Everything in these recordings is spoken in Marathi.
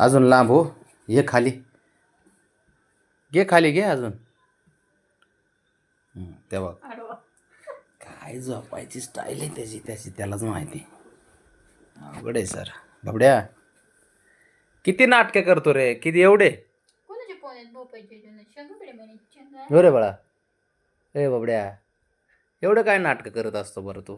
अजून लांब हो. ये खाली. घे खाली घे अजून. तेव्हा काय झोपायची स्टाईल आहे त्याची त्याची त्यालाच माहिती. अवघड आहे सर. बाबड्या किती नाटके करतो रे? किती एवढे? हो रे बाळा. ए बाबड्या एवढं काय नाटकं करत असतो बरं तू?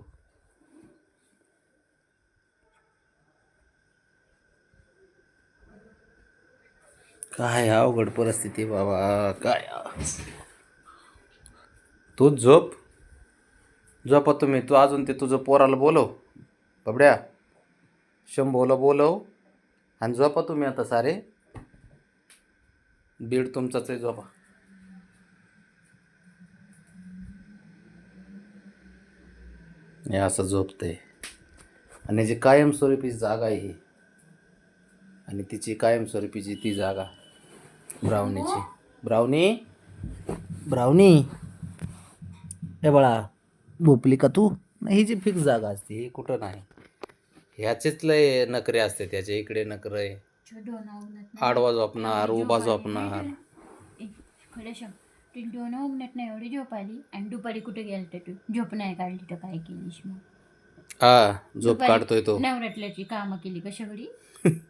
काय अवघड परिस्थिती बाबा काय? तू झोप. झोपा तुम्ही तू अजून ते तुझं पोराला बोलव. बबड्या शंभोला बोलव आणि झोपा तुम्ही आता सारे. बीड तुमचाच आहे झोपा. हे असं झोपतंय. आणि जी कायमस्वरूपी जागा आहे ही आणि तिची कायमस्वरूपीची ती जागा ब्राउनीची. ब्राउनी? ब्राउनी? हे बाळा भोपली का तू? नाही ही जी फिक्स जागा असते ही कुठं नाही. ह्याचेच लय नखरे असते त्याच्या इकडे नखरे आडवा झोपणार उभा झोपणार. उगनत नाही एवढी झोप आली आणि दुपारी कुठे गेलते तू? झोप नाही काढली तर काय केलीस मग? हा झोप काढतोय तो. नवरात्राची कामं केली का सगळी?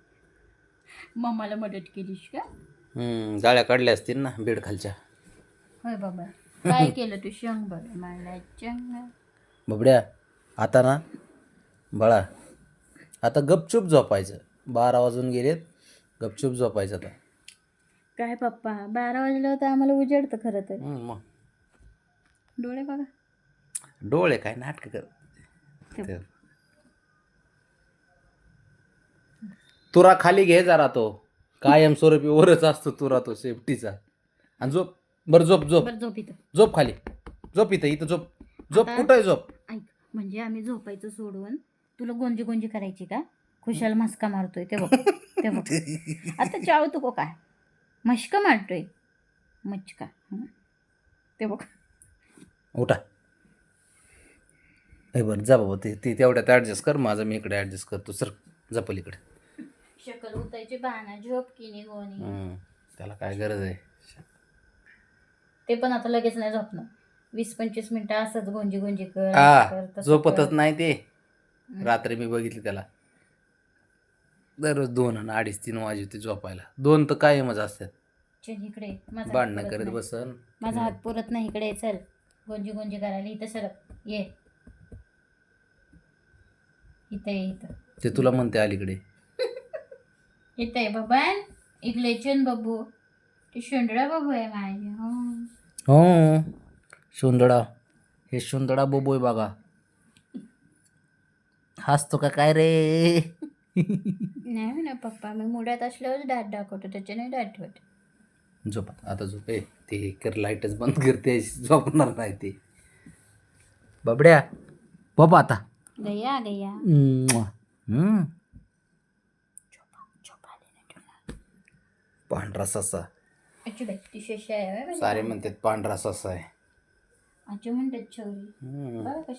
मम्माला मदत केलीस का? हम्म, जाळ्या काढल्या असतील ना बेड खालच्या होय बाबा. काय केलं तू शंग बरं मला चंग बबड्या आता ना बाळा आता गपचूप झोपायचं. बारा वाजून गेलेत गपचूप झोपायचं आता. काय पप्पा? बारा वाजलं होतं आम्हाला उजेडतं खरं तर. हम्म, मग. डोळे बघा. डोळे काय नाटक कर. तुरा खाली घे जरा तो. कायमस्वरूपी वरच असतो तो सेफ्टीचा आणि झोप. बरं झोप झोप. बरं झोप इथं. झोप खाली. झोप इथं इथं झोप. झोप आता- कुठं आहे झोप? ऐक म्हणजे आम्ही झोपायचं सोडून तुला गोंजी गोंजी करायची का? खुशाल मस्का मारतोय ते बघ ते बघ. आता चाव तू काय? मस्का मारतोय? मचका. हं? ते बघ. उठा. हे बरं जा बाबा ते ती तेवढ्यात ॲडजस्ट कर. माझं मी इकडे ॲडजस्ट करतो सर जा पलीकडे. शकल उतायची बहाना झोप की निघोनी हम्म, त्याला काय गरज आहे? ते पण आता लगेच नाही झोपणार. वीस पंचवीस मिनिटं असंच गोंजी गोंजी कर असं तसं झोपतच कर. नाही ते. रात्री मी बघितली त्याला. दररोज दोन आणि अडीच तीन वाजते झोपायला. दोन तर कायमच असतात. चल इकडे ये. माझा हात भांडणं पुरत करत नाही. बसन. माझा हात पुरत नाही इकडे ये, चल. गोंजी गोंजी करायला इथं सरक. ये. इथं ये इथं. ते तुला म्हणते अलीकडे. आहे बाबा. इकडे चन बाबू. ते शेंडळा बाबू आहे माझे हो. हो. सुंदडा हे सुंदडा बोबोय बघा. हसतो का काय रे? नाही ना पप्पा मी मुडात असल्यावर दात दाखवतो त्याच्याने दाखवत झोप आता झोप ए ते कर लाईटच बंद करते झोपणार नाही ते. बाबड्या बाबा आता. गया गया. म्वा. हम्म. पांढरा ससा. बाई. सारे म्हणतात पांढरा ससा आहे. म्हणतात